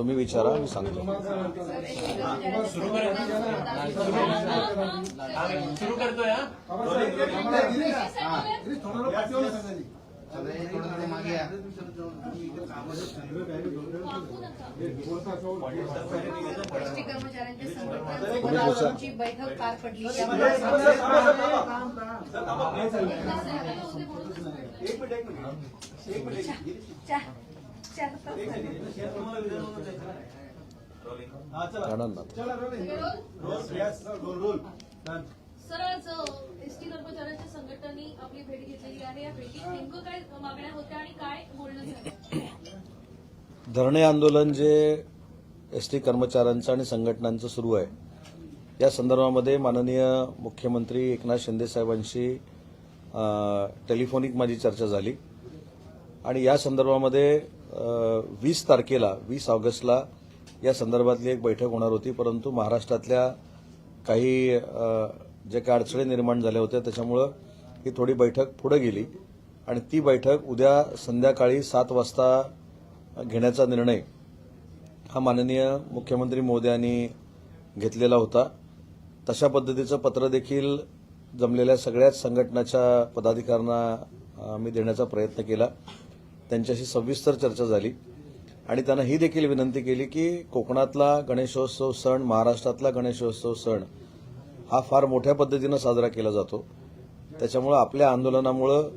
तुम्ही विचारा मी सांगतो. हा. आमची बैठक पार पडली चहा- चहा- जाणार ना एसटी कर्मचाऱ्यांच्या संघटनांनी आपली भेट घेतलेली आहे या भेटीत नेमकं काय मागण्या होत्या आणि काय बोलणं झालं धरणे आंदोलन जे एस टी कर्मचाऱ्यांचं आणि संघटनांचं सुरू आहे या संदर्भामध्ये माननीय मुख्यमंत्री एकनाथ शिंदे साहेबांशी टेलिफोनिक माझी चर्चा झाली. आणि या संदर्भामध्ये वीस तारखेला वीस ऑगस्टला या संदर्भातली एक बैठक होणार होती परंतु महाराष्ट्रातल्या काही जे काही अडचणी निर्माण झाल्या होत्या त्याच्यामुळं ही थोडी बैठक पुढे गेली. आणि ती बैठक उद्या संध्याकाळी सात वाजता घेण्याचा निर्णय हा माननीय मुख्यमंत्री मोदयांनी घेतलेला होता. तशा पद्धतीचं पत्र देखील जमलेल्या सगळ्याच संघटनाच्या पदाधिकाऱ्यांना मी देण्याचा प्रयत्न केला. त्यांच्याशी सविस्तर चर्चा झाली. आणि त्यांना ही देखील विनंती केली की कोकणातला गणेशोत्सव सण महाराष्ट्रातला गणेशोत्सव सण हा फार मोठ्या पद्धतीनं साजरा केला जातो. त्याच्यामुळं आपल्या आंदोलनामुळं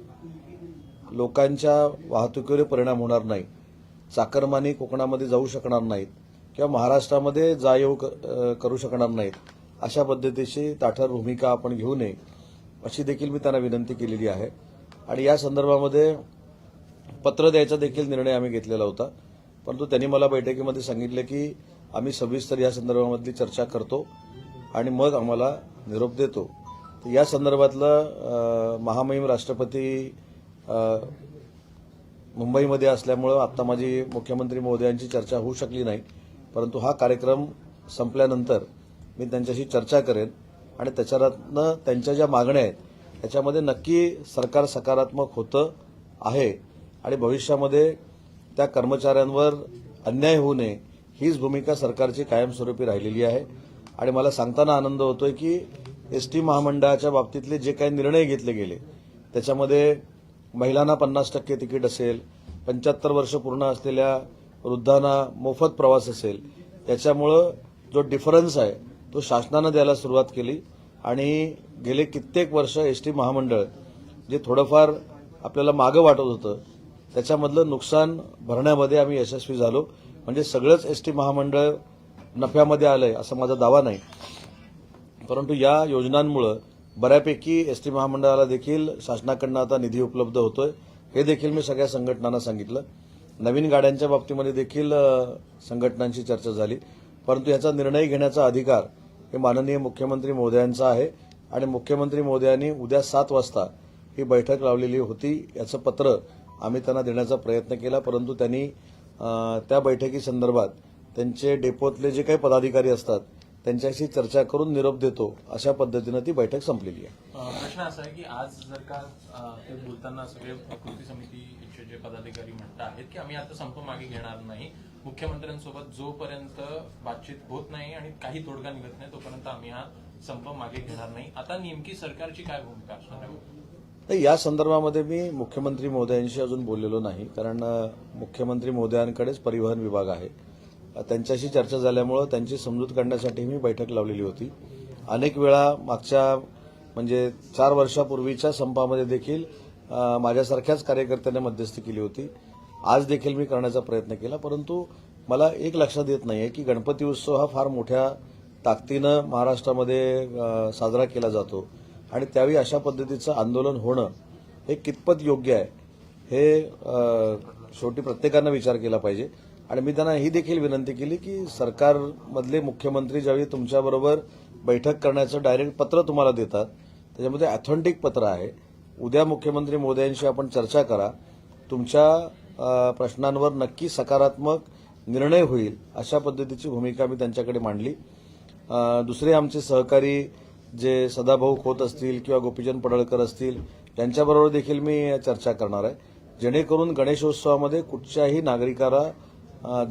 लोकांच्या वाहतुकीवर परिणाम होणार नाही. चाकरमानी कोकणामध्ये जाऊ शकणार नाहीत किंवा महाराष्ट्रामध्ये जा येऊ क- करू शकणार नाहीत. अशा पद्धतीची ताठर भूमिका आपण घेऊ नये अशी देखील मी त्यांना विनंती केलेली आहे. आणि या संदर्भामध्ये पत्र द्यायचा देखील निर्णय आम्ही घेतलेला होता. परंतु त्यांनी मला बैठकीमध्ये सांगितलं की आम्ही सविस्तर या संदर्भामधली चर्चा करतो आणि मग आम्हाला निरोप देतो. तर या संदर्भातलं महामहिम राष्ट्रपती मुंबईमध्ये असल्यामुळं आत्ता माझी मुख्यमंत्री महोदयांची चर्चा होऊ शकली नाही. परंतु हा कार्यक्रम संपल्यानंतर मी त्यांच्याशी चर्चा करेन आणि त्याच्यातनं त्यांच्या ज्या मागण्या आहेत त्याच्यामध्ये नक्की सरकार सकारात्मक होतं आहे. आणि भविष्यामध्ये त्या कर्मचाऱ्यांवर अन्याय होऊ नये हीच भूमिका सरकारची कायमस्वरूपी राहिलेली आहे. आणि मला सांगताना आनंद होतोय की एस टी महामंडळाच्या बाबतीतले जे काही निर्णय घेतले गेले त्याच्यामध्ये महिलांना पन्नास टक्के तिकीट असेल पंच्याहत्तर वर्ष पूर्ण असलेल्या वृद्धांना मोफत प्रवास असेल त्याच्यामुळं जो डिफरन्स आहे तो शासनानं द्यायला सुरुवात केली. आणि गेले कित्येक वर्ष एस टी महामंडळ जे थोडंफार आपल्याला मागं वाटत होतं त्याच्यामधलं नुकसान भरण्यामध्ये आम्ही यशस्वी झालो. म्हणजे सगळंच एस टी महामंडळ नफ्यामध्ये आलंय असा माझा दावा नाही. परंतु या योजनांमुळं बऱ्यापैकी एस टी महामंडळाला देखील शासनाकडनं आता निधी उपलब्ध होतोय. हे देखील मी सगळ्या संघटनांना सांगितलं. नवीन गाड्यांच्या बाबतीमध्ये देखील संघटनांशी चर्चा झाली. परंतु याचा निर्णय घेण्याचा अधिकार हे माननीय मुख्यमंत्री महोदयांचा आहे. आणि मुख्यमंत्री महोदयांनी उद्या सात वाजता ही बैठक लावलेली होती. याचं पत्र आम्ही त्यांना देण्याचा प्रयत्न केला परंतु त्यांनी त्या बैठकीसंदर्भात त्यांचे डेपोतले जे काही पदाधिकारी असतात त्यांच्याशी चर्चा करून निरोप देतो अशा पद्धतीनं ती बैठक संपलेली आहे. प्रश्न असा आहे की आज जर का ते बोलताना सगळे कृती समितीचे जे पदाधिकारी म्हणत आहेत की आम्ही आता संप मागे घेणार नाही मुख्यमंत्र्यांसोबत जोपर्यंत बातचीत होत नाही आणि काही तोडगा निघत नाही तोपर्यंत आम्ही हा संप मागे घेणार नाही. आता नेमकी सरकारची काय भूमिका असणार आहे? तर या संदर्भामध्ये मी मुख्यमंत्री महोदयांशी अजून बोललेलो नाही कारण मुख्यमंत्री महोदयांकडेच परिवहन विभाग आहे. त्यांच्याशी चर्चा झाल्यामुळं त्यांची समजूत काढण्यासाठी मी बैठक लावलेली होती. अनेक वेळा मागच्या म्हणजे चार वर्षापूर्वीच्या संपामध्ये देखील माझ्यासारख्याच कार्यकर्त्यांनी मध्यस्थी केली होती. आज देखील मी करण्याचा प्रयत्न केला परंतु मला एक लक्षात येत नाही आहे की गणपती उत्सव हा फार मोठ्या ताकदीनं महाराष्ट्रामध्ये साजरा केला जातो. आणि त्यावेळी अशा पद्धतीचं आंदोलन होणं हे कितपत योग्य आहे हे शेवटी प्रत्येकानं विचार केला पाहिजे. आणि मी त्यांना ही देखील विनंती केली की सरकारमधले मुख्यमंत्री ज्यावेळी तुमच्याबरोबर बैठक करण्याचं डायरेक्ट पत्र तुम्हाला देतात त्याच्यामध्ये ऑथेंटिक पत्र आहे. उद्या मुख्यमंत्री मोदयांशी आपण चर्चा करा. तुमच्या प्रश्नांवर नक्की सकारात्मक निर्णय होईल अशा पद्धतीची भूमिका मी त्यांच्याकडे मांडली. दुसरे आमचे सहकारी जे सदाभाऊ खोत असतील किंवा गोपीचंद पडळकर असतील यांच्याबरोबर देखील मी चर्चा करणार आहे. जेणेकरून गणेशोत्सवामध्ये कुठच्याही नागरिकाला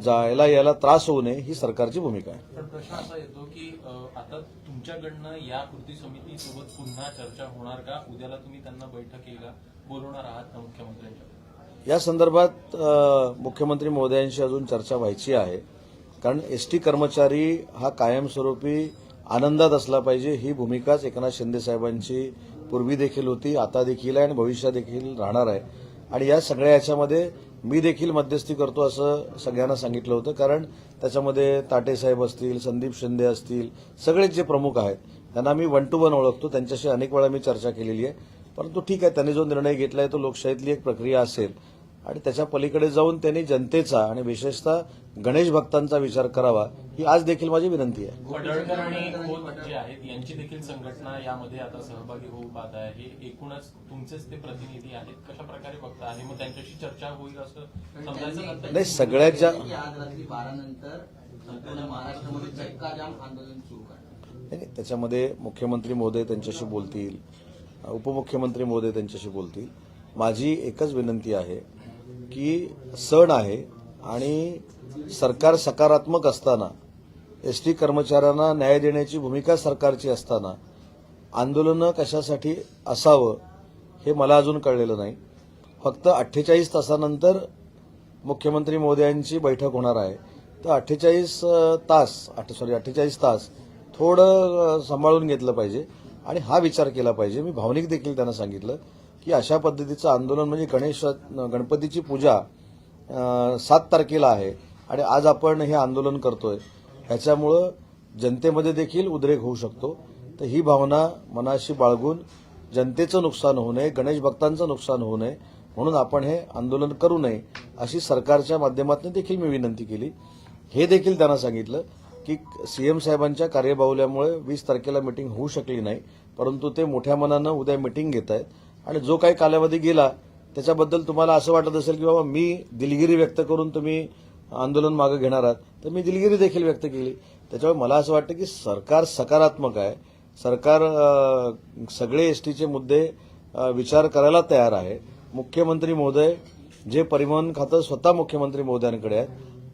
जायला यायला त्रास होऊ नये ही सरकारची भूमिका आहे. पण प्रश्न असा येतो की अ, आता तुमच्याकडनं या कृती समिती सोबत पुन्हा चर्चा होणार का? उद्याला तुम्ही त्यांना बैठकीला बोलवणार आहात का मुख्यमंत्र्यांच्या? या संदर्भात अ, मुख्यमंत्री महोदयांशी अजून चर्चा व्हायची आहे. कारण एस टी कर्मचारी हा कायमस्वरूपी आनंदात असला पाहिजे. ही भूमिकाच एकनाथ शिंदे साहेबांची पूर्वी देखील होती आता देखील आहे आणि भविष्यात देखील राहणार आहे. आणि या सगळ्या याच्यामध्ये मी देखील मध्यस्थी करतो असं सगळ्यांना सांगितलं होतं. कारण त्याच्यामध्ये ताटे साहेब असतील संदीप शिंदे असतील सगळेच जे प्रमुख आहेत त्यांना मी वन टू वन ओळखतो. त्यांच्याशी अनेक वेळा मी चर्चा केलेली आहे. परंतु ठीक आहे त्यांनी जो निर्णय घेतलाय तो लोकशाहीतली एक प्रक्रिया असेल. आणि त्याच्या पलीकडे जाऊन त्यांनी जनतेचा आणि विशेषतः गणेश भक्तांचा विचार करावा ही आज देखील माझी विनंती आहे. पडळकर आणि खोत जे आहेत यांची देखील संघटना यामध्ये आता सहभागी होऊ पाहत आहे. हे एकूणच तुमचेच ते प्रतिनिधी आहेत? कशा प्रकारे बघता? आणि मग त्यांच्याशी चर्चा होईल असं समजायचं? नाही रात्री बारा नंतर संपूर्ण महाराष्ट्रामध्ये चक्का जाम आंदोलन सुरू नाही, त्याच्यामध्ये मुख्यमंत्री महोदय त्यांच्याशी बोलतील उपमुख्यमंत्री महोदय त्यांच्याशी बोलतील. माझी एकच विनंती आहे की सण आहे आणि सरकार सकारात्मक असताना एस टी कर्मचाऱ्यांना न्याय देण्याची भूमिका सरकारची असताना आंदोलनं कशासाठी असावं हे मला अजून कळलेलं नाही. फक्त अठ्ठेचाळीस तासानंतर मुख्यमंत्री मोदयांची बैठक होणार आहे. तर अठ्ठेचाळीस तास सॉरी अठ्ठेचाळीस तास थोडं सांभाळून घेतलं पाहिजे आणि हा विचार केला पाहिजे. मी भावनिक देखील त्यांना सांगितलं. की अशा पद्धतीचं आंदोलन म्हणजे गणेश गणपतीची पूजा सात तारखेला आहे आणि आज आपण हे आंदोलन करतोय. ह्याच्यामुळं जनतेमध्ये देखील उद्रेक होऊ शकतो. तर ही भावना मनाशी बाळगून जनतेचं नुकसान होऊ नये गणेश भक्तांचं नुकसान होऊ नये म्हणून आपण हे आंदोलन करू नये अशी सरकारच्या माध्यमातून देखील मी विनंती केली. हे देखील त्यांना सांगितलं की सीएम साहेबांच्या कार्यबाहुल्यामुळे वीस तारखेला मिटिंग होऊ शकली नाही परंतु ते मोठ्या मनानं उद्या मिटिंग घेत आहेत आणि जो काही कालावधी गेला त्याच्याबद्दल तुम्हाला असं वाटत असेल की बाबा मी दिलगिरी व्यक्त करून तुम्ही आंदोलन मागे घेणार आहात तर मी दिलगिरी देखील व्यक्त केली. त्याच्यामुळे मला असं वाटतं की सरकार सकारात्मक आहे. सरकार सगळे सगळे एसटीचे मुद्दे विचार करायला तयार आहे. मुख्यमंत्री महोदय जे परिवहन खातं स्वतः मुख्यमंत्री महोदयांकडे आहे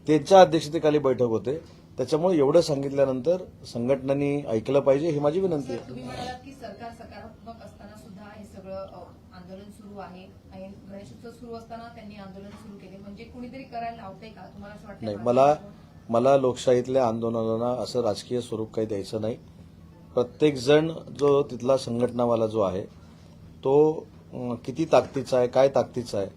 त्यांच्या अध्यक्षतेखाली बैठक होते. त्याच्यामुळे एवढं सांगितल्यानंतर संघटनांनी ऐकलं पाहिजे ही माझी विनंती आहे. तुम्ही म्हणालात की सरकार सकारात्मक असताना सुद्धा हे सगळं आंदोलन सुरू आहे. आणि गणेशोत्सव सुरू असताना त्यांनी आंदोलन सुरू केले. म्हणजे कुणीतरी करायला का? तुम्हाला असं वाटतं नाही मला मला लोकशाहीतल्या आंदोलनाला असं राजकीय स्वरूप काही द्यायचं नाही. प्रत्येक जण जो तिथला संघटनावाला जो आहे तो किती ताकदीचा आहे काय ताकदीचा आहे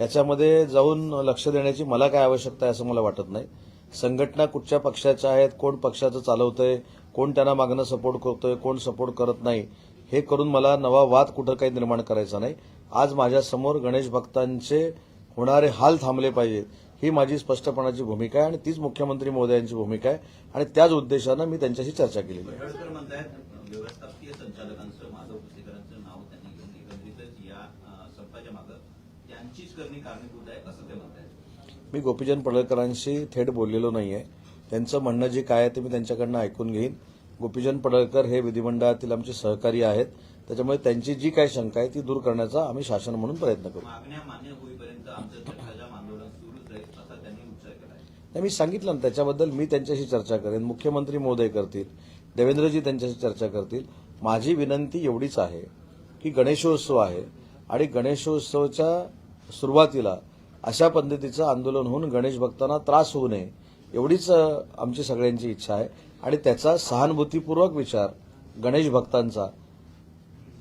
याच्यामध्ये जाऊन लक्ष देण्याची मला काय आवश्यकता आहे असं मला वाटत नाही. संघटना कुठच्या पक्षाच्या आहेत कोण पक्षाचं चालवतंय कोण त्यांना मागणं सपोर्ट करतोय कोण सपोर्ट करत नाही हे करून मला नवा वाद कुठं काही निर्माण करायचा नाही. आज माझ्यासमोर गणेश भक्तांचे होणारे हाल थांबले पाहिजेत ही माझी स्पष्टपणाची भूमिका आहे आणि तीच मुख्यमंत्री महोदयांची भूमिका आहे आणि त्याच उद्देशानं मी त्यांच्याशी चर्चा केली आहे. मी गोपीचंद पडळकरांशी थेट बोललेलो नाहीये. त्यांचं म्हणणं जे काय आहे ते मी त्यांच्याकडनं ऐकून घेईन. गोपीचंद पडळकर हे विधिमंडळातील आमचे सहकारी आहेत. त्याच्यामुळे त्यांची जी काही शंका आहे ती दूर करण्याचा आम्ही शासन म्हणून प्रयत्न करू. आहे नाही मी सांगितलं ना त्याच्याबद्दल मी त्यांच्याशी चर्चा करेन. मुख्यमंत्री महोदय करतील देवेंद्रजी त्यांच्याशी चर्चा करतील. माझी विनंती एवढीच आहे की गणेशोत्सव आहे आणि गणेशोत्सवाच्या सुरुवातीला अशा पद्धतीचं आंदोलन होऊन गणेश भक्तांना त्रास होऊ नये एवढीच आमची सगळ्यांची इच्छा आहे. आणि त्याचा सहानुभूतीपूर्वक विचार गणेश भक्तांचा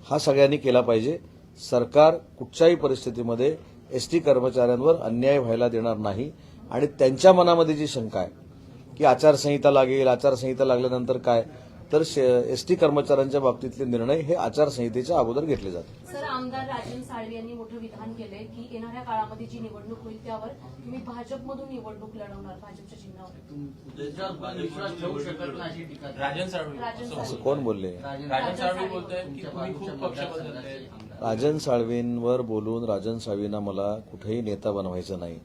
हा सगळ्यांनी केला पाहिजे. सरकार कुठच्याही परिस्थितीमध्ये एसटी कर्मचाऱ्यांवर अन्याय व्हायला देणार नाही. आणि त्यांच्या मनामध्ये जी शंका आहे की आचारसंहिता लागेल आचारसंहिता लागल्यानंतर काय? तर एसटी कर्मचाऱ्यांच्या बाबतीतले निर्णय हे आचारसंहितेच्या अगोदर घेतले जातात सर आमदार राजन साळवे यांनी मोठं विधान केलंय की येणाऱ्या काळामध्ये जी निवडणूक होईल त्यावर तुम्ही भाजपमधून निवडणूक लढवणार भाजपच्या चिन्हावर. राजन साळवी. असं. कोण बोलले? राजन साळवी बोलतोय. राजन साळवींवर बोलून राजन साळवींना मला कुठेही नेता बनवायचं नाही.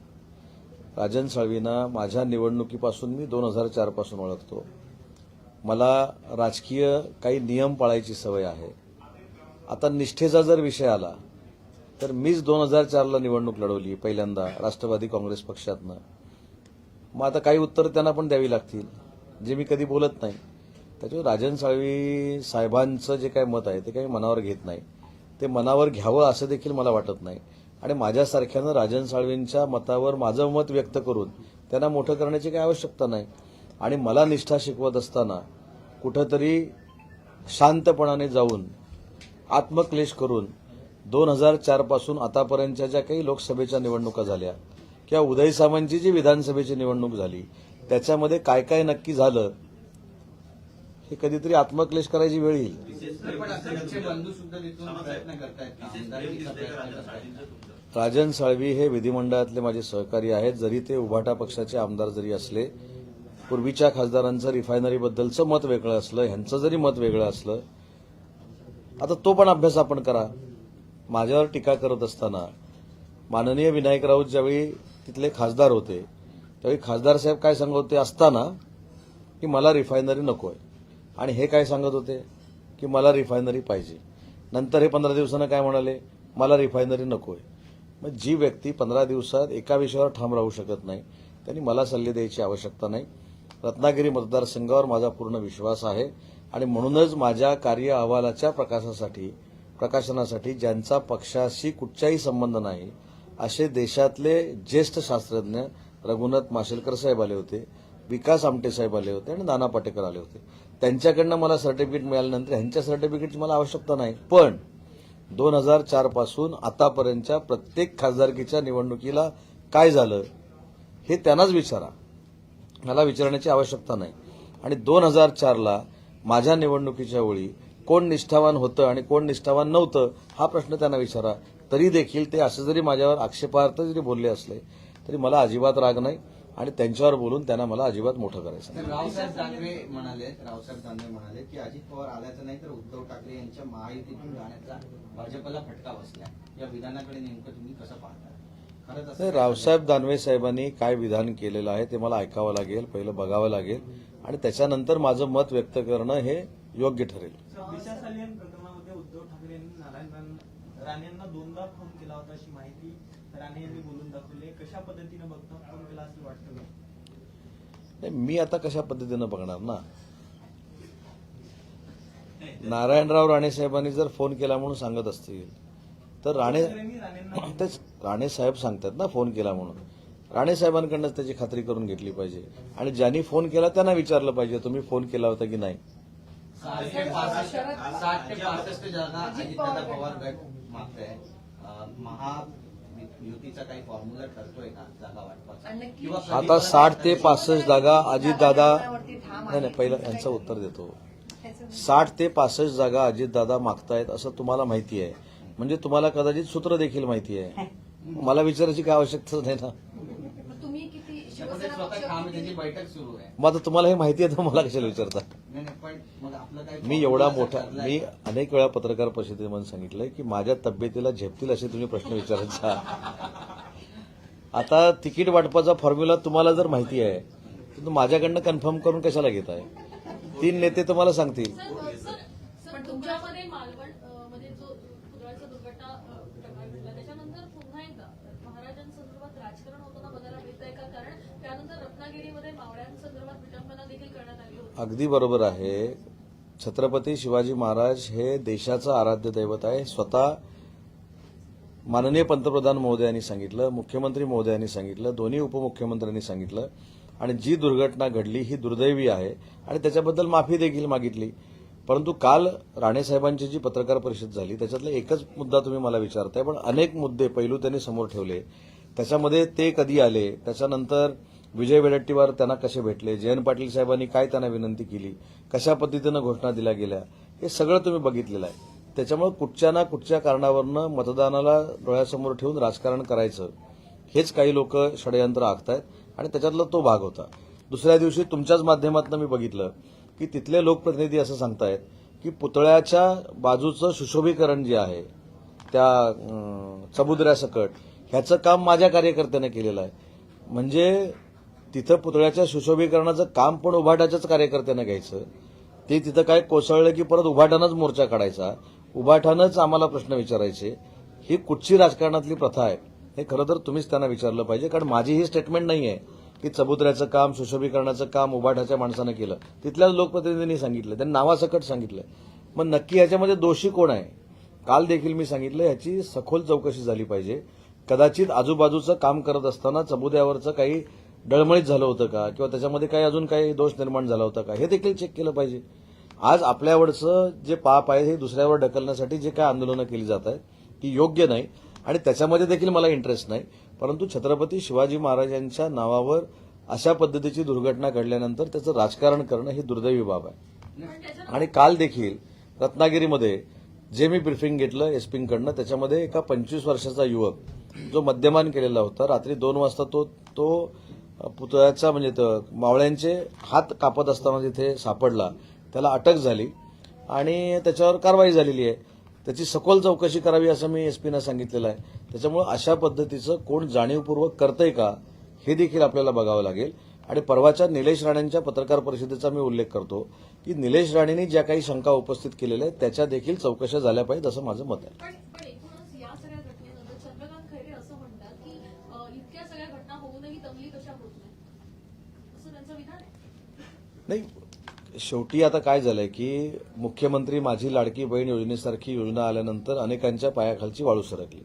राजन साळवींना माझ्या निवडणुकीपासून मी दोन हजार चारपासून ओळखतो. मला राजकीय काही नियम पाळायची सवय आहे. आता निष्ठेचा जर विषय आला तर मीच दोन हजार चारला निवडणूक लढवली पहिल्यांदा राष्ट्रवादी काँग्रेस पक्षातनं. मग आता काही उत्तरं त्यांना पण द्यावी लागतील जे मी कधी बोलत नाही. त्याच्यावर राजन साळवी साहेबांचं जे काही मत आहे ते काही मनावर घेत नाही. ते मनावर घ्यावं असं देखील मला वाटत नाही. आणि माझ्यासारख्यानं राजन साळवींच्या मतावर माझं मत व्यक्त करून त्यांना मोठं करण्याची काही आवश्यकता नाही. आणि मला निष्ठा शिकवत असताना कुठंतरी शांतपणाने जाऊन आत्मक्लेश करून दोन हजार चारपासून आतापर्यंतच्या ज्या काही लोकसभेच्या निवडणुका झाल्या किंवा उदय सामंतची जी विधानसभेची निवडणूक झाली त्याच्यामध्ये काय काय नक्की झालं हे कधीतरी आत्मक्लेश करायची वेळ येईल. राजन साळवी हे विधिमंडळातले माझे सहकारी आहेत. जरी ते उभाटा पक्षाचे आमदार जरी असले पूर्वीच्या खासदारांचं रिफायनरीबद्दलचं मत वेगळं असलं ह्यांचं जरी मत वेगळं असलं आता तो पण अभ्यास आपण करा. माझ्यावर टीका करत असताना माननीय विनायक राऊत ज्यावेळी तिथले खासदार होते त्यावेळी खासदार साहेब काय सांगत होते असताना की मला रिफायनरी नको आहे आणि हे काय सांगत होते? की मला रिफायनरी पाहिजे. नंतर हे पंधरा दिवसानं काय म्हणाले? मला रिफायनरी नको आहे मग जी व्यक्ती पंधरा दिवसात एका विषयावर ठाम राहू शकत नाही त्यांनी मला सल्ले द्यायची आवश्यकता नाही. रत्नागिरी मतदारसंघावर माझा पूर्ण विश्वास आहे. आणि म्हणूनच माझ्या कार्य अहवालाच्या प्रकाशासाठी प्रकाशनासाठी ज्यांचा पक्षाशी कुठचाही संबंध नाही असे देशातले ज्येष्ठ शास्त्रज्ञ रघुनाथ माशेलकर साहेब आले होते विकास आमटे साहेब आले होते आणि नाना पाटेकर आले होते. त्यांच्याकडनं मला सर्टिफिकेट मिळाल्यानंतर ह्यांच्या सर्टिफिकेटची मला आवश्यकता नाही. पण दोन हजार चारपासून आतापर्यंतच्या प्रत्येक खासदारकीच्या निवडणुकीला काय झालं हे त्यांनाच विचारा. मला विचारण्याची आवश्यकता नाही. आणि दोन हजार चारला माझ्या निवडणुकीच्या वेळी कोण निष्ठावान होतं आणि कोण निष्ठावान नव्हतं हा प्रश्न त्यांना विचारा. तरी देखील ते असं जरी माझ्यावर आक्षेपार्थ जरी बोलले असले तरी मला अजिबात राग नाही आणि त्यांच्यावर बोलून त्यांना मला अजिबात मोठं करायचं रावसाहेब दानवे म्हणाले रावसाहेब दानवे म्हणाले की अजित पवार आल्याचं नाही तर उद्धव ठाकरे यांच्या महायुतीतून जाण्याचा भाजपला फटका बसला. या विधानाकडे नेमकं तुम्ही कसं पाहता? नाही, रावसाहेब दानवे साहेबांनी काय विधान केलेलं आहे ते मला ऐकावं लागेल पहिलं बघावं लागेल. आणि त्याच्यानंतर माझं मत व्यक्त करणं हे योग्य ठरेल. उद्धव ठाकरे यांनी नारायण राणे यांना दोनदा फोन केला होता अशी माहिती राणे यांनी बोलून दाखवली कशा बघता फोन केला असं वाटतं नाही, मी आता कशा पद्धतीनं बघणार ना? नारायणराव राणे साहेबांनी जर फोन केला म्हणून सांगत असतील. तर राणे तेच राणे साहेब सांगतात ना फोन केला म्हणून. राणे साहेबांकडनंच त्याची खात्री करून घेतली पाहिजे. आणि ज्यांनी फोन केला त्यांना विचारलं पाहिजे तुम्ही फोन केला होता की नाही? आता साठ ते पासष्ट जागा अजितदादा. नाही नाही पहिलं यांचं उत्तर देतो. साठ ते पासष्ट जागा अजितदादा मागतायत असं तुम्हाला माहिती आहे. म्हणजे तुम्हाला कदाचित सूत्र देखील माहिती आहे. मला विचारायची काय आवश्यकता नाही ना. मग आहे, आहे. आता तुम्हाला हे माहिती आहे तर मला कशाला विचारता? नाही नाही पण मग आपलं काय मी एवढा मोठा मी? अनेक वेळा पत्रकार परिषदेमध्ये सांगितलंय की माझ्या तब्येतीला झेपतील असे तुम्ही प्रश्न विचारायचा. आता तिकीट वाटपाचा फॉर्म्युला तुम्हाला जर माहिती आहे तर माझ्याकडनं कन्फर्म करून कशाला घेताय? तीन नेते तुम्हाला सांगतील सर सर सर तुमच्यामध्ये मालवण अ, मध्ये जो पुतळ्याचा दुर्घटना अ, प्रकार घडला त्याच्यानंतर पुन्हा एकदा महाराजांसंदर्भात राजकारण होताना बघायला मिळत आहे का कारण त्यानंतर रत्नागिरीमध्ये मावळ्यांसंदर्भात विटंबना देखील करण्यात आली होती अगदी बरोबर आहे. छत्रपती शिवाजी महाराज हे देशाचं आराध्य दैवत आहे. स्वतः माननीय पंतप्रधान महोदयांनी सांगितलं मुख्यमंत्री महोदयांनी सांगितलं दोन्ही उपमुख्यमंत्र्यांनी सांगितलं आणि जी दुर्घटना घडली ही दुर्दैवी आहे आणि त्याच्याबद्दल माफी देखील मागितली. परंतु काल राणेसाहेबांची जी पत्रकार परिषद झाली त्याच्यातला एकच मुद्दा तुम्ही मला विचारताय पण अनेक मुद्दे पैलू त्यांनी समोर ठेवले. त्याच्यामध्ये ते कधी आले? त्याच्यानंतर विजय वडेट्टीवार त्यांना कसे भेटले? जयंत पाटील साहेबांनी काय त्यांना विनंती केली? कशा पद्धतीनं घोषणा दिल्या गेल्या? हे सगळं तुम्ही बघितलेलं आहे. त्याच्यामुळे कुठच्या ना कुठच्या कारणावरनं मतदानाला डोळ्यासमोर ठेवून राजकारण करायचं हेच काही लोक षडयंत्र आखतायत आणि त्याच्यातला तो भाग होता. दुसऱ्या दिवशी तुमच्याच माध्यमातून मी बघितलं की तिथले लोकप्रतिनिधी असं सांगतायत की पुतळ्याच्या बाजूचं सुशोभीकरण जे आहे त्या अं, चबुद्र्यासकट ह्याचं काम माझ्या कार्यकर्त्याने केलेलं आहे. म्हणजे तिथं पुतळ्याच्या सुशोभीकरणाचं काम पण उभाट्याच्याच कार्यकर्त्यांना घ्यायचं. ते तिथं काय कोसळलं की परत उभाटानंच मोर्चा काढायचा? उभाट्यानंच आम्हाला प्रश्न विचारायचे. ही कुठची राजकारणातली प्रथा आहे? हे खरं तर तुम्हीच त्यांना विचारलं पाहिजे कारण माझी ही स्टेटमेंट नाही आहे की चबुतऱ्याचं काम सुशोभीकरणाचं काम उभाट्याच्या माणसानं केलं. तिथल्याच लोकप्रतिनिधींनी सांगितलं त्यांनी नावासकट सांगितलं. मग नक्की याच्यामध्ये दोषी कोण आहे? काल देखील मी सांगितलं याची सखोल चौकशी झाली पाहिजे. कदाचित आजूबाजूचं काम करत असताना चबुद्यावरचं काही डळमळीत झालं होतं का? किंवा त्याच्यामध्ये काही अजून काही दोष निर्माण झाला होता का? हे देखील चेक केलं पाहिजे. आज आपल्यावरचं जे पाप आहे हे दुसऱ्यावर ढकलण्यासाठी जे काय आंदोलनं केली जात आहेत ती योग्य नाही. आणि त्याच्यामध्ये देखील मला इंटरेस्ट नाही. परंतु छत्रपती शिवाजी महाराजांच्या नावावर अशा पद्धतीची दुर्घटना घडल्यानंतर त्याचं राजकारण करणं ही दुर्दैवी बाब आहे. आणि काल देखील रत्नागिरीमध्ये जे मी ब्रिफिंग घेतलं एसपींकडनं त्याच्यामध्ये एका पंचवीस वर्षाचा युवक जो मद्यमान केलेला होता रात्री दोन वाजता तो तो पुतळ्याचा म्हणजे मावळ्यांचे हात कापत असताना तिथे सापडला त्याला अटक झाली आणि त्याच्यावर कारवाई झालेली आहे. त्याची सखोल चौकशी करावी असं मी एसपीनं सांगितलेलं आहे. त्याच्यामुळे अशा पद्धतीचं कोण जाणीवपूर्वक करतंय का हे देखील आपल्याला बघावं लागेल. आणि परवाच्या निलेश राणेंच्या पत्रकार परिषदेचा मी उल्लेख करतो की निलेश राणेंनी ज्या काही शंका उपस्थित केलेल्या आहेत त्याच्या देखील चौकशा झाल्या पाहिजेत असं माझं मत आहे पण पण एकूणच या सगळ्या घटनेनंतर चंद्रकांत खैरे असं म्हणतात की अ, इतक्या सगळ्या घटना होऊनही दंगली कशा होत नाही असं त्यांचं विधान आहे नाही शेवटी आता काय झालंय की मुख्यमंत्री माझी लाडकी बहीण योजनेसारखी योजना आल्यानंतर अनेकांच्या पायाखालची वाळू सरकली.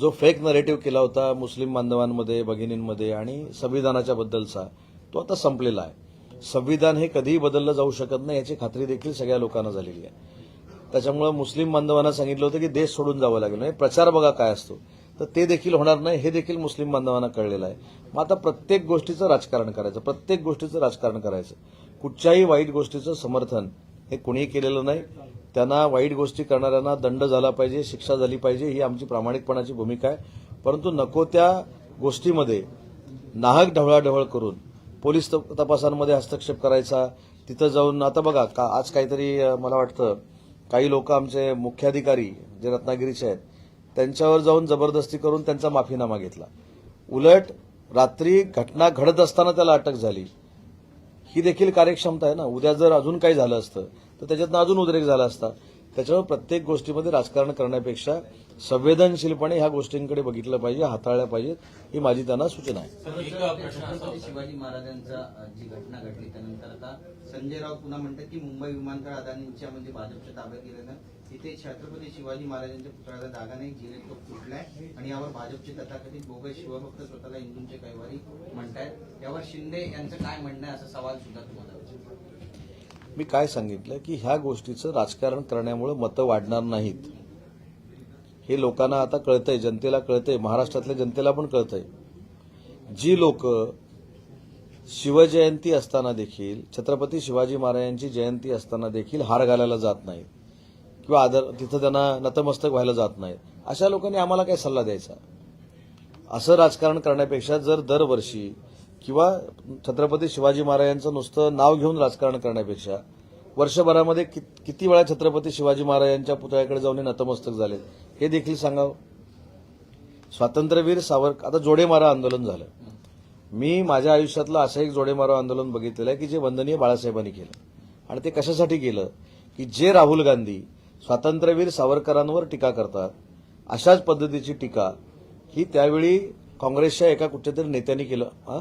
जो फेक नरेटिव्ह केला होता मुस्लिम बांधवांमध्ये भगिनींमध्ये आणि संविधानाच्या बद्दलचा तो आता संपलेला आहे. संविधान हे कधीही बदललं जाऊ शकत नाही याची खात्री देखील सगळ्या लोकांना झालेली आहे. त्याच्यामुळे मुस्लिम बांधवांना सांगितलं होतं की देश सोडून जावं लागेल. म्हणजे प्रचार बघा काय असतो. तर ते देखील होणार नाही हे देखील मुस्लिम बांधवांना कळलेलं आहे. मग आता प्रत्येक गोष्टीचं राजकारण करायचं प्रत्येक गोष्टीचं राजकारण करायचं. कुठच्याही वाईट गोष्टीचं समर्थन हे कुणीही केलेलं नाही. त्यांना वाईट गोष्टी करणाऱ्यांना दंड झाला पाहिजे शिक्षा झाली पाहिजे ही आमची प्रामाणिकपणाची भूमिका आहे. परंतु नको त्या गोष्टीमध्ये नाहक ढवळाढवळ करून पोलीस तपासांमध्ये हस्तक्षेप करायचा. तिथं जाऊन आता बघा का आज काहीतरी मला वाटतं काही लोक आमचे मुख्याधिकारी जे रत्नागिरीचे आहेत त्यांच्यावर जाऊन जबरदस्ती करून त्यांचा माफीनामा घेतला. उलट रात्री घटना घडत असताना त्याला अटक झाली. ही देखील कार्यक्षमता आहे ना. उद्या जर अजून काही झालं असतं तर त्याच्यातनं अजून उद्रेक झाला असता. त्याच्यावर प्रत्येक गोष्टीमध्ये राजकारण करण्यापेक्षा संवेदनशीलपणे ह्या गोष्टींकडे बघितलं पाहिजे हाताळल्या पाहिजेत ही माझी त्यांना सूचना आहे. शिवाजी महाराजांचा जी घटना घडली त्यानंतर आता संजय राऊत पुन्हा म्हणतात की मुंबई विमानतळ अदानींच्या म्हणजे भाजपच्या ताब्यात गेल्यानं इथे छत्रपती शिवाजी महाराजांच्या पुतळ्याचा जागा नाही जिरे तो फुटलाय. आणि यावर भाजपचे तथाकथित बोगस शिवभक्त स्वतःला हिंदूंचे कैवारी म्हणतायत. यावर शिंदे यांचं काय म्हणणं आहे असा सवाल सुद्धा तुम्हाला मी काय सांगितलं की ह्या गोष्टीचं राजकारण करण्यामुळे मतं वाढणार नाहीत. हे लोकांना आता कळतंय जनतेला कळतंय महाराष्ट्रातल्या जनतेला पण कळतंय. जी लोक शिवजयंती असताना देखील छत्रपती शिवाजी महाराजांची जयंती असताना देखील हार घालायला जात नाहीत. किंवा आदर तिथं त्यांना नतमस्तक व्हायला जात नाहीत. अशा लोकांनी आम्हाला काय सल्ला द्यायचा? असं राजकारण करण्यापेक्षा जर दरवर्षी किंवा छत्रपती शिवाजी महाराजांचं नुसतं नाव घेऊन राजकारण करण्यापेक्षा वर्षभरामध्ये कि- किती वेळा छत्रपती शिवाजी महाराजांच्या पुतळ्याकडे जाऊन हे नतमस्तक झाले हे देखील सांगावं? स्वातंत्र्यवीर सावरकर आता जोडेमारा आंदोलन झालं. मी माझ्या आयुष्यातलं असं एक जोडेमारा आंदोलन बघितलेलं आहे की जे वंदनीय बाळासाहेबांनी केलं. आणि ते कशासाठी केलं? की जे राहुल गांधी स्वातंत्र्यवीर सावरकरांवर टीका करतात. अशाच पद्धतीची टीका ही त्यावेळी काँग्रेसच्या एका कुठच्यातरी नेत्यांनी केलं हा?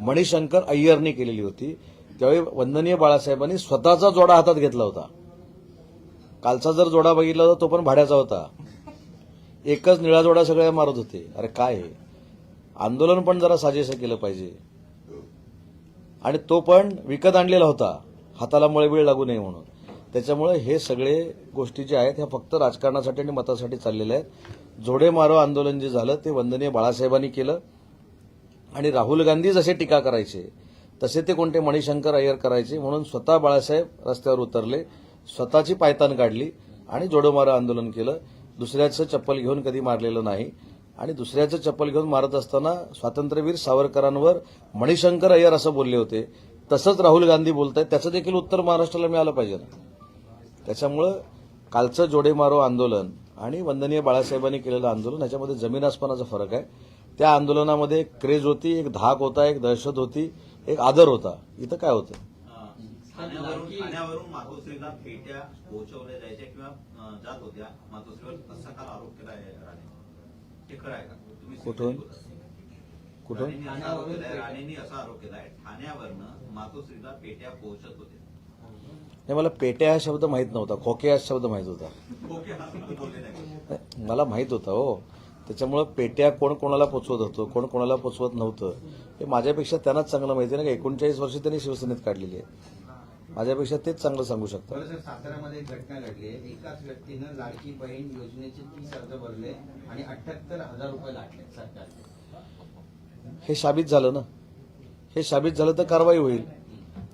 मणिशंकर अय्यरनी केलेली होती. त्यावेळी वंदनीय बाळासाहेबांनी स्वतःचा जोडा हातात घेतला होता. कालचा जर जोडा बघितला तर तो पण भाड्याचा होता. एकच निळा जोडा सगळ्या मारत होते. अरे काय हे? आंदोलन पण जरा साजेसं केलं पाहिजे. आणि तो पण विकत आणलेला होता. हाताला मळबीळ लागू नये म्हणून. त्याच्यामुळे हे सगळे गोष्टी ज्या आहेत ह्या फक्त राजकारणासाठी आणि मतासाठी चाललेल्या आहेत. जोडे मारो आंदोलन जे झालं ते वंदनीय बाळासाहेबांनी केलं. आणि राहुल गांधी जसे टीका करायचे तसे ते कोणते मणिशंकर अय्यर करायचे म्हणून स्वतः बाळासाहेब रस्त्यावर उतरले स्वतःची पायतान काढली आणि जोडोमारा आंदोलन केलं. दुसऱ्याचं चप्पल घेऊन कधी मारलेलं नाही. आणि दुसऱ्याचं चप्पल घेऊन मारत असताना स्वातंत्र्यवीर सावरकरांवर मणिशंकर अय्यर असं बोलले होते. तसंच राहुल गांधी बोलत आहेत त्याचं देखील उत्तर महाराष्ट्राला मिळालं पाहिजे ना. त्याच्यामुळं कालचं जोडेमारो आंदोलन आणि वंदनीय बाळासाहेबांनी केलेलं आंदोलन ह्याच्यामध्ये जमीन आसमानाचा फरक आहे. त्या आंदोलनामध्ये एक क्रेज होती एक धाक होता एक दहशत होती एक आदर होता. इथं काय होतं? कुठून? बोलता. कुठं राणेंनी असा आरोप केलाय राणेंनी असा आरोप केलाय ठाण्यावरनं मातोश्रीला पेट्या पोहोचत होत्या. नाही मला पेट्या हा शब्द माहीत नव्हता खोके हा शब्द माहीत होता. मला माहीत होतं हो. त्याच्यामुळं पेट्या कोण कोणाला पोचवत होतं कोण कोणाला पोचवत नव्हतं हे माझ्यापेक्षा त्यांनाच चांगलं माहिती आहे ना का? एकोणचाळीस वर्ष त्यांनी शिवसेनेत काढलेली आहे. माझ्यापेक्षा तेच चांगलं सांगू शकतात. एक घटना घडली आहे. एकाच व्यक्तीनं लाडकी बहीण योजनेचे तीस अर्ज भरले आणि अठ्याहत्तर हजार रुपये लाटले सरकार हे साबित झालं ना? हे साबित झालं तर कारवाई होईल.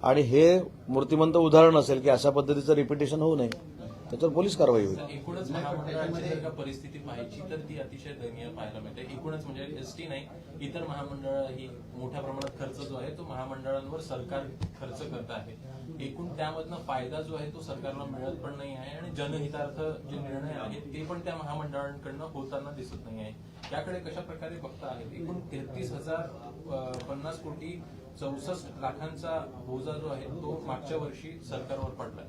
आणि हे मूर्तिमंत उदाहरण असेल की अशा पद्धतीचं रिपिटेशन होऊ नये त्याच्यावर पोलीस कारवाई होईल. एकूणच महामंडळाची जर का परिस्थिती पाहायची तर ती अतिशय दयनीय पाहायला मिळते. एकूणच म्हणजे एसटी नाही इतर महामंडळ ही मोठ्या प्रमाणात खर्च जो आहे तो महामंडळांवर सरकार खर्च करत आहे. एकूण त्यामधनं फायदा जो आहे तो सरकारला मिळत पण नाही आहे आणि जनहितार्थ जे निर्णय आहेत ते पण त्या महामंडळांकडनं होताना दिसत नाही आहे. त्याकडे कशा प्रकारे बघता आहेत एकूण तेहतीस हजार पन्नास कोटी चौसष्ट लाखांचा बोजा जो आहे तो मागच्या वर्षी सरकारवर पडला.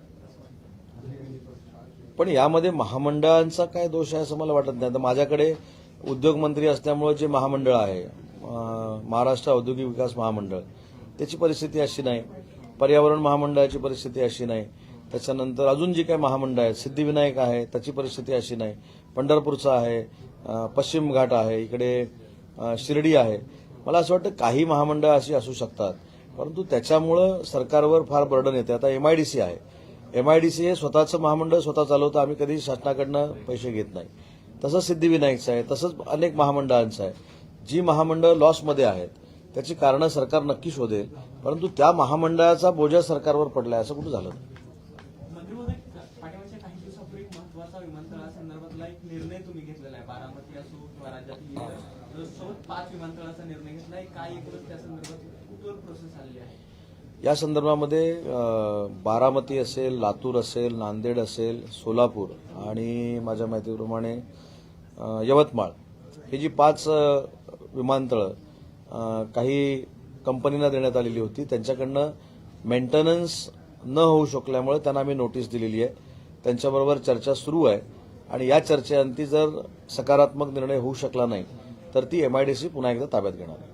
पण यामध्ये महामंडळांचा काय दोष आहे असं मला वाटत नाही. तर माझ्याकडे उद्योगमंत्री असल्यामुळे जे महामंडळ आहे महाराष्ट्र औद्योगिक विकास महामंडळ त्याची परिस्थिती अशी नाही. पर्यावरण महामंडळाची परिस्थिती अशी नाही. त्याच्यानंतर अजून जी काही महामंडळ आहेत सिद्धिविनायक आहे त्याची परिस्थिती अशी नाही. पंढरपूरचं आहे पश्चिम घाट आहे इकडे शिर्डी आहे. मला असं वाटतं काही महामंडळ अशी असू शकतात. परंतु त्याच्यामुळं सरकारवर फार बर्डन येते. आता एमआयडीसी आहे. एमआयडीसी हे स्वतःचं महामंडळ स्वतः चालवतं. आम्ही कधी शासनाकडनं पैसे घेत नाही. तसंच सिद्धिविनायकचं आहे. तसंच अनेक महामंडळांचं आहे. जी महामंडळ लॉसमध्ये आहेत त्याची कारणं सरकार नक्की शोधेल. परंतु त्या महामंडळाचा बोजा सरकारवर पडलाय असं कुठं झालं? नाही. निर्णय तुम्ही घेतलेला आहे. बारामती असो किंवा राज्यातील पाच विमानतळाचा निर्णय या संदर्भामध्ये बारामती असेल लातूर असेल नांदेड असेल सोलापूर आणि माझ्या माहितीप्रमाणे यवतमाळ. ही जी पाच विमानतळं काही कंपनींना देण्यात आलेली होती त्यांच्याकडनं मेंटेनन्स न होऊ शकल्यामुळे त्यांना आम्ही नोटीस दिलेली आहे. त्यांच्याबरोबर चर्चा सुरू आहे आणि या चर्चेअंती जर सकारात्मक निर्णय होऊ शकला नाही तर ती एमआयडीसी पुन्हा एकदा ताब्यात घेणार आहे.